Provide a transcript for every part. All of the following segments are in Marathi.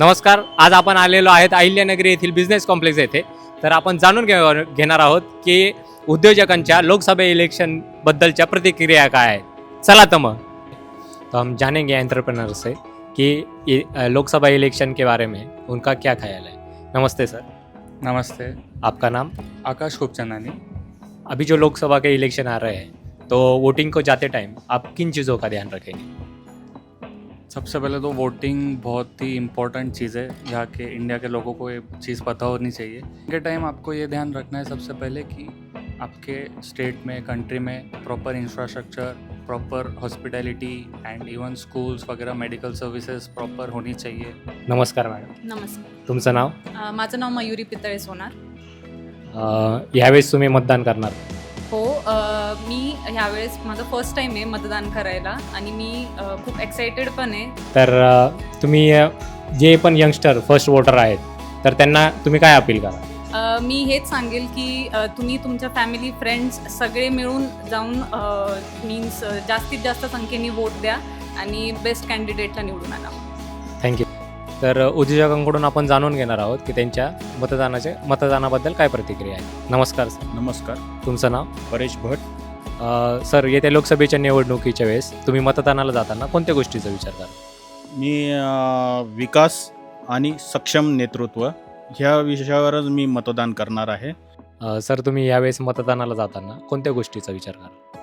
नमस्कार आज आपण आलेलो आहेत अहिल्यानगरी येथील बिझनेस कॉम्प्लेक्स येथे. तर आपण जाणून घे घेणार आहोत की उद्योजकांच्या लोकसभा इलेक्शन बद्दलच्या प्रतिक्रिया काय आहेत. चला तर मग. तो हम जानेंगे एंटरप्रेनर से कि लोकसभा इलेक्शन के बारे में उनका क्या ख्याल है. नमस्ते सर. नमस्ते. आपका नाम? आकाश खूबचंदानी अभी जो लोकसभा के इलेक्शन आ रहे हैं तो वोटिंग को जाते टाइम आप किन चीज़ों का ध्यान रखेंगे? सबसे पहले तो वोटिंग बहुत ही इम्पोर्टेंट चीज़ है। यहाँ के इंडिया के लोगों को ये चीज़ पता होनी चाहिए। के टाइम आपको ये ध्यान रखना है सबसे पहले कि आपके स्टेट में कंट्री में proper infrastructure proper hospitality and even schools वगैरह मेडिकल सर्विसेज प्रॉपर होनी चाहिए। नमस्कार मॅडम। नमस्कार। तुमचं नाव? अ, माझं नाव मयुरी पितळे सोनार। अ, यावेळेस तुम्ही मतदान करणार? हो अ, मी ह्यावेळेस माझं फर्स्ट टाईम आहे मतदान करायला आणि मी अ, खूप एक्सायटेड पण आहे. तर अ, तुम्ही अ, जे पण यंगस्टर फर्स्ट वोटर आहेत तर त्यांना तुम्ही काय अपील करा? अ, मी हेच सांगेल की अ, तुम्ही तुमच्या फॅमिली फ्रेंड्स सगळे मिळून जाऊन मीन्स जास्तीत जास्त संख्येने वोट द्या आणि बेस्ट कॅन्डिडेटला निवडून आणा तर उद्योजकांकडून आपण जाणून घेणार आहोत की त्यांच्या मतदानाचे मतदानाबद्दल काय प्रतिक्रिया आहे. नमस्कार सर. नमस्कार. तुमचं नाव? परेश भट. अ, सर येत्या लोकसभेच्या निवडणुकीच्या वेळेस तुम्ही मतदानाला जाताना कोणत्या गोष्टीचा विचार करा मी अ, विकास आणि सक्षम नेतृत्व ह्या विषयावरच मी मतदान करणार आहे. अ, सर तुम्ही यावेळेस मतदानाला जाताना कोणत्या गोष्टीचा विचार करा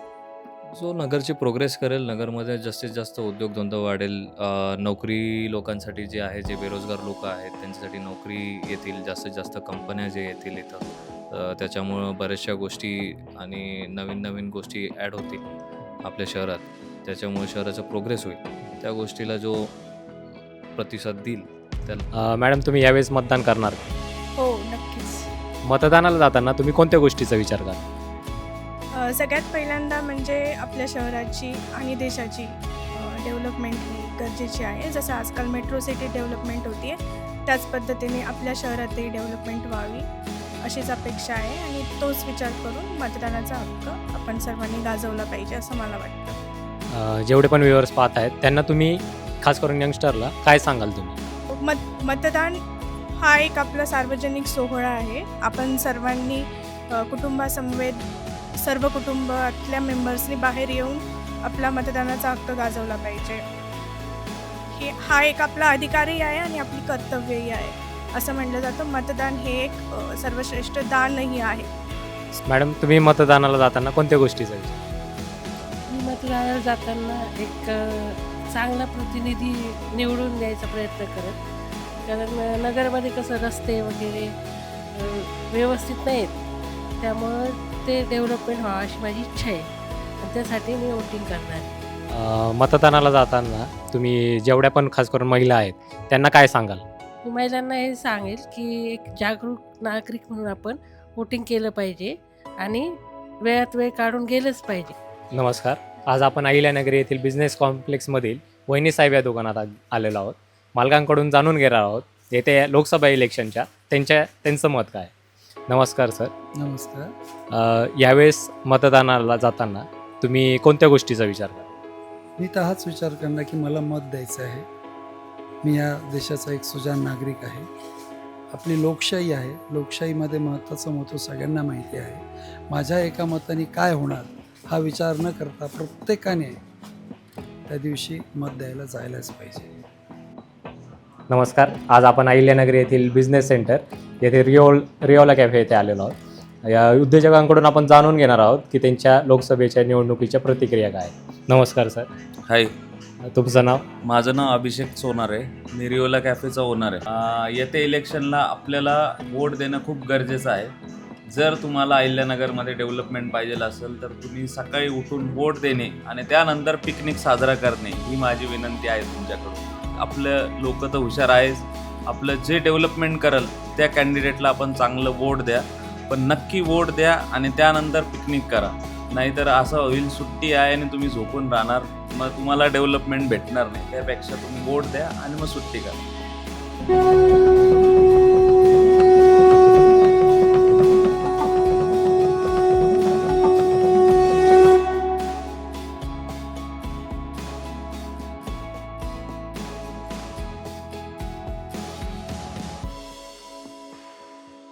जो नगरची प्रोग्रेस करेल नगरमध्ये जास्तीत जास्त उद्योगधंदा वाढेल अ, नोकरी लोकांसाठी जे आहे जे बेरोजगार लोक आहेत त्यांच्यासाठी नोकरी येतील जास्तीत जास्त कंपन्या जे येतील इथं अ, त्याच्यामुळं बऱ्याचशा गोष्टी आणि नवीन नवीन गोष्टी ॲड होतील आपल्या शहरात. त्याच्यामुळे शहराचा प्रोग्रेस होईल. त्या गोष्टीला जो प्रतिसाद देईल त्याला अ, मॅडम तुम्ही यावेळेस मतदान करणार. हो नक्कीच. मतदानाला जाताना तुम्ही कोणत्या गोष्टीचा विचार करा सगळ्यात पहिल्यांदा म्हणजे आपल्या शहराची आणि देशाची डेव्हलपमेंट ही गरजेची आहे. जसं आजकाल मेट्रो सिटी डेव्हलपमेंट होती आहे त्याच पद्धतीने आपल्या शहरातही डेव्हलपमेंट व्हावी अशीच अपेक्षा आहे आणि तोच विचार करून मतदानाचा हक्क आपण सर्वांनी गाजवला पाहिजे असं मला वाटतं. जेवढे पण व्ह्युअर्स पाहत आहेत त्यांना तुम्ही खास करून यंगस्टरला काय सांगाल तुम्ही? मत मतदान हा एक आपला सार्वजनिक सोहळा आहे. आपण सर्वांनी कुटुंबासमवेत सर्व कुटुंबातल्या मेंबर्सनी बाहेर येऊन आपला मतदानाचा हक्क गाजवला पाहिजे. हे हा एक आपला अधिकारही आहे आणि आपली कर्तव्यही आहे. असं म्हणलं जातं. मतदान हे एक सर्वश्रेष्ठ दानही आहे. मॅडम तुम्ही मतदानाला जाताना कोणत्या गोष्टीचा विचार? मी मतदानाला जाताना एक अ, चांगला प्रतिनिधी निवडून द्यायचा प्रयत्न करत. कारण अ, नगरमध्ये कसं रस्ते वगैरे अ, व्यवस्थित नाहीत. त्यामुळं ते डेव्हलपमेंट व्हावं अशी माझी इच्छा आहे. आणि त्यासाठी मी वोटिंग करणार. अ, मतदानाला जाताना तुम्ही जेवढ्या पण खास करून महिला आहेत त्यांना काय सांगाल? मी महिलांना हे सांगेल की एक जागरूक नागरिक म्हणून आपण वोटिंग केलं पाहिजे आणि वेळात वेळ काढून गेलंच पाहिजे. नमस्कार. आज आपण अहिल्यानगरी येथील बिझनेस कॉम्प्लेक्समधील वहिनी साहेब या दुकानात आ- आलेलो आहोत. मालकांकडून जाणून घेणार आहोत. येत्या लोकसभा इलेक्शनच्या त्यांच्या त्यांचं मत काय? नमस्कार सर. नमस्कार. अ, यावेळेस मतदानाला जाताना तुम्ही कोणत्या गोष्टीचा विचार करा मी तर हाच विचार करणार की मला मत द्यायचं आहे. मी या देशाचा एक सुजान नागरिक आहे. आपली लोकशाही आहे. लोकशाहीमध्ये महत्त्वाचं महत्त्व सगळ्यांना माहिती आहे. माझ्या एका मताने काय होणार हा विचार न करता प्रत्येकाने त्या दिवशी मत द्यायला जायलाच पाहिजे. नमस्कार. आज आपण अहिल्यानगरी येथील बिझनेस सेंटर येथे रिओल रिओला कॅफे येथे आलेलो आहोत. या उद्योजकांकडून आपण जाणून घेणार आहोत की त्यांच्या लोकसभेच्या निवडणुकीच्या प्रतिक्रिया काय आहेत. नमस्कार सर. हाय. तुमचं नाव? माझं नाव अभिषेक सोनार. आहे मी रिओला कॅफेचा ओनर आहे. येत्या इलेक्शनला आपल्याला वोट देणं खूप गरजेचं आहे. जर तुम्हाला अहिल्यानगरमध्ये डेव्हलपमेंट पाहिजे असेल तर तुम्ही सकाळी उठून वोट देणे आणि त्यानंतर पिकनिक साजरा करणे ही माझी विनंती आहे तुमच्याकडून. आपलं लोक तर हुशार आहेच. आपलं जे डेव्हलपमेंट करल त्या कॅन्डिडेटला आपण चांगलं वोट द्या. पण नक्की वोट द्या आणि त्यानंतर पिकनिक करा. नाहीतर असं होईल सुट्टी आहे आणि तुम्ही झोपून राहणार. मग तुम्हाला डेव्हलपमेंट भेटणार नाही. त्यापेक्षा तुम्ही वोट द्या आणि मग सुट्टी करा.